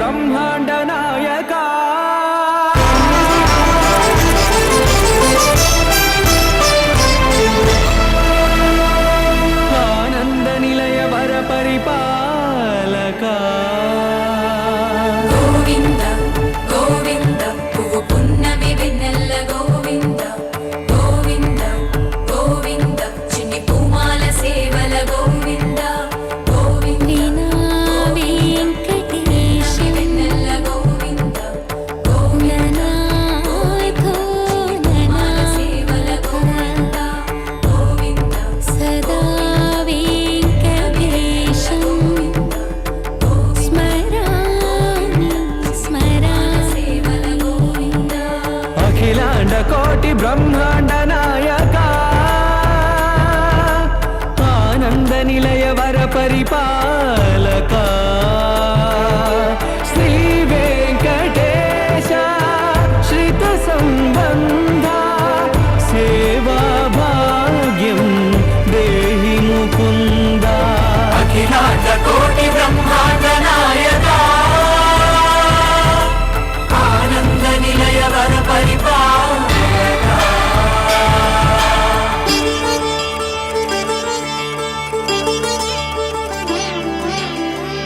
பிரம்மாண்ட நாயகா ஆனந்த நிலைய வர பரிபாலகா అఖిలాండ కోటి బ్రహ్మాండ నాయక ఆనంద నిలయ వర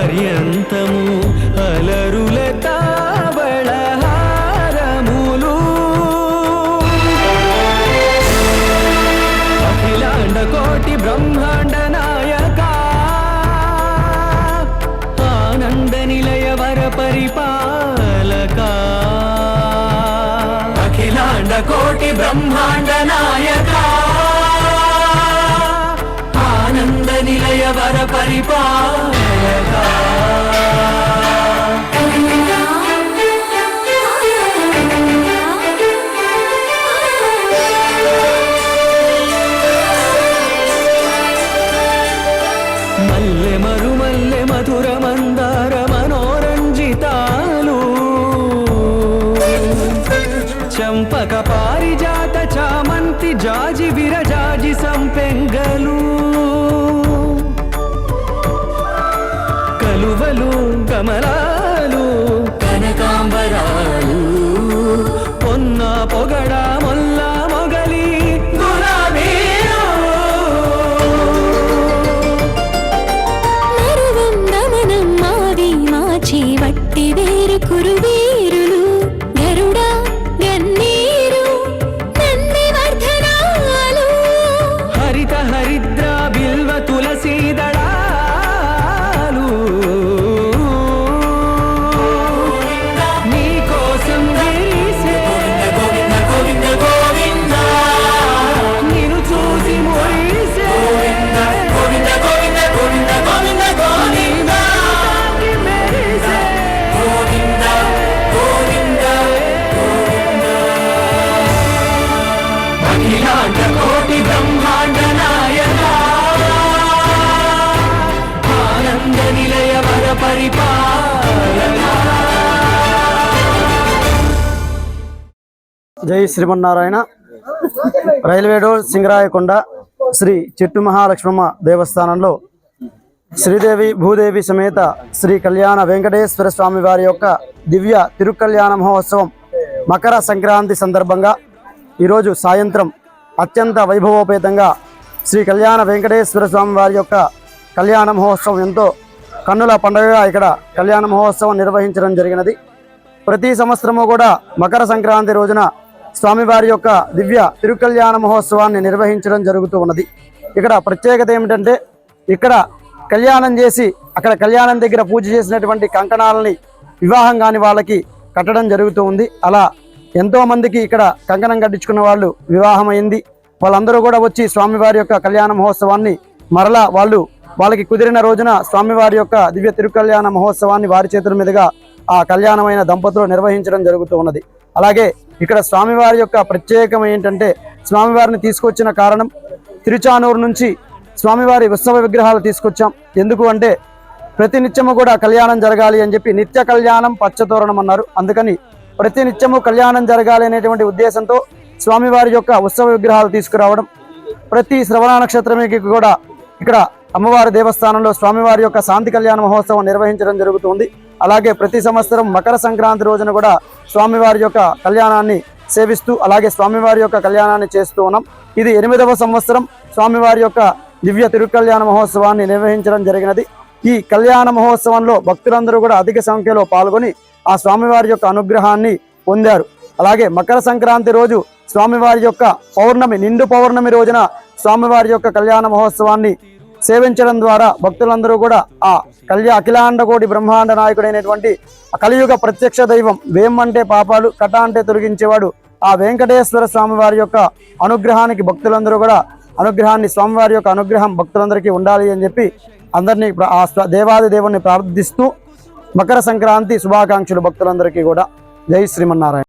పర్యంతము అలరుల తావళహారములు అఖిలాండ కోటి బ్రహ్మాండ నాయక. ఆనంద నిలయ వర పరిపాలక. అఖిలాండ కోటి బ్రహ్మాండ నాయకా. నిలయ వర పరిపాలక మల్లె మధుర మందార మనోరంజితాలు. చంపక పారిజాత చామంతి జాజి విరజాజి సంపెంగలు. కలువలు కమలాలు కనకాంబరాలు పొన్న పొగడ మొల్ల అఖిలాండ కోటి బ్రహ్మాండ నాయక ఆనంద నిలయ వర పరిపాలన జై శ్రీమన్నారాయణ. రైల్వే డోర్ సింగరాయకొండ శ్రీ చెట్టు మహాలక్ష్మమ్మ దేవస్థానంలో శ్రీదేవి భూదేవి సమేత శ్రీ కళ్యాణ వెంకటేశ్వర స్వామి వారి యొక్క దివ్య తిరుకల్యాణ మహోత్సవం మకర సంక్రాంతి సందర్భంగా ఈరోజు సాయంత్రం అత్యంత వైభవోపేతంగా శ్రీ కళ్యాణ వెంకటేశ్వర స్వామి వారి యొక్క కళ్యాణ మహోత్సవం ఎంతో కన్నుల పండుగగా ఇక్కడ కళ్యాణ మహోత్సవం నిర్వహించడం జరిగినది. ప్రతి సంవత్సరము కూడా మకర సంక్రాంతి రోజున స్వామివారి యొక్క దివ్య తిరుకల్యాణ మహోత్సవాన్ని నిర్వహించడం జరుగుతూ ఉన్నది. ఇక్కడ ప్రత్యేకత ఏమిటంటే ఇక్కడ కళ్యాణం చేసి అక్కడ కళ్యాణం దగ్గర పూజ చేసినటువంటి కంకణాలని వివాహం కాని వాళ్ళకి కట్టడం జరుగుతూ ఉంది. అలా ఎంతో మందికి ఇక్కడ కంకణం కట్టించుకున్న వాళ్ళు వివాహం అయింది వాళ్ళందరూ కూడా వచ్చి స్వామివారి యొక్క కళ్యాణ మహోత్సవాన్ని మరలా వాళ్ళు వాళ్ళకి కుదిరిన రోజున స్వామివారి యొక్క దివ్య తిరుకల్యాణ మహోత్సవాన్ని వారి చేతుల మీదుగా ఆ కళ్యాణమైన దంపతులు నిర్వహించడం జరుగుతూ ఉన్నది. అలాగే ఇక్కడ స్వామివారి యొక్క ప్రత్యేకం ఏంటంటే స్వామివారిని తీసుకొచ్చిన కారణం తిరుచానూరు నుంచి స్వామివారి ఉత్సవ విగ్రహాలు తీసుకొచ్చాం. ఎందుకు అంటే ప్రతి నిత్యము కూడా కళ్యాణం జరగాలి అని చెప్పి నిత్య కళ్యాణం పచ్చతోరణం అన్నారు. అందుకని ప్రతి నిత్యము కళ్యాణం జరగాలి అనేటువంటి ఉద్దేశంతో స్వామివారి యొక్క ఉత్సవ విగ్రహాలు తీసుకురావడం ప్రతి శ్రవణ నక్షత్రమికి కూడా ఇక్కడ అమ్మవారి దేవస్థానంలో స్వామివారి యొక్క శాంతి కళ్యాణ మహోత్సవం నిర్వహించడం జరుగుతుంది. అలాగే ప్రతి సంవత్సరం మకర సంక్రాంతి రోజున కూడా స్వామివారి యొక్క కళ్యాణాన్ని సేవిస్తూ అలాగే స్వామివారి యొక్క కళ్యాణాన్ని చేస్తూ ఉన్నాం. ఇది ఎనిమిదవ సంవత్సరం స్వామివారి యొక్క దివ్య తిరుకల్యాణ మహోత్సవాన్ని నిర్వహించడం జరిగినది. ఈ కళ్యాణ మహోత్సవంలో భక్తులందరూ కూడా అధిక సంఖ్యలో పాల్గొని ఆ స్వామివారి యొక్క అనుగ్రహాన్ని పొందారు. అలాగే మకర సంక్రాంతి రోజు స్వామివారి యొక్క పౌర్ణమి నిండు పౌర్ణమి రోజున స్వామివారి యొక్క కళ్యాణ మహోత్సవాన్ని సేవించడం ద్వారా భక్తులందరూ కూడా ఆ కళ్యా అఖిలాండకోటి బ్రహ్మాండ నాయకుడైనటువంటి కలియుగ ప్రత్యక్ష దైవం వేం అంటే పాపాలు కట అంటే తొలగించేవాడు ఆ వెంకటేశ్వర స్వామివారి యొక్క అనుగ్రహానికి భక్తులందరూ కూడా అనుగ్రహాన్ని స్వామివారి యొక్క అనుగ్రహం భక్తులందరికీ ఉండాలి అని చెప్పి అందరినీ ఆ దేవాది దేవుణ్ణి ప్రార్థిస్తూ మకర సంక్రాంతి శుభాకాంక్షలు భక్తులందరికీ కూడా. జై శ్రీమన్నారాయణ.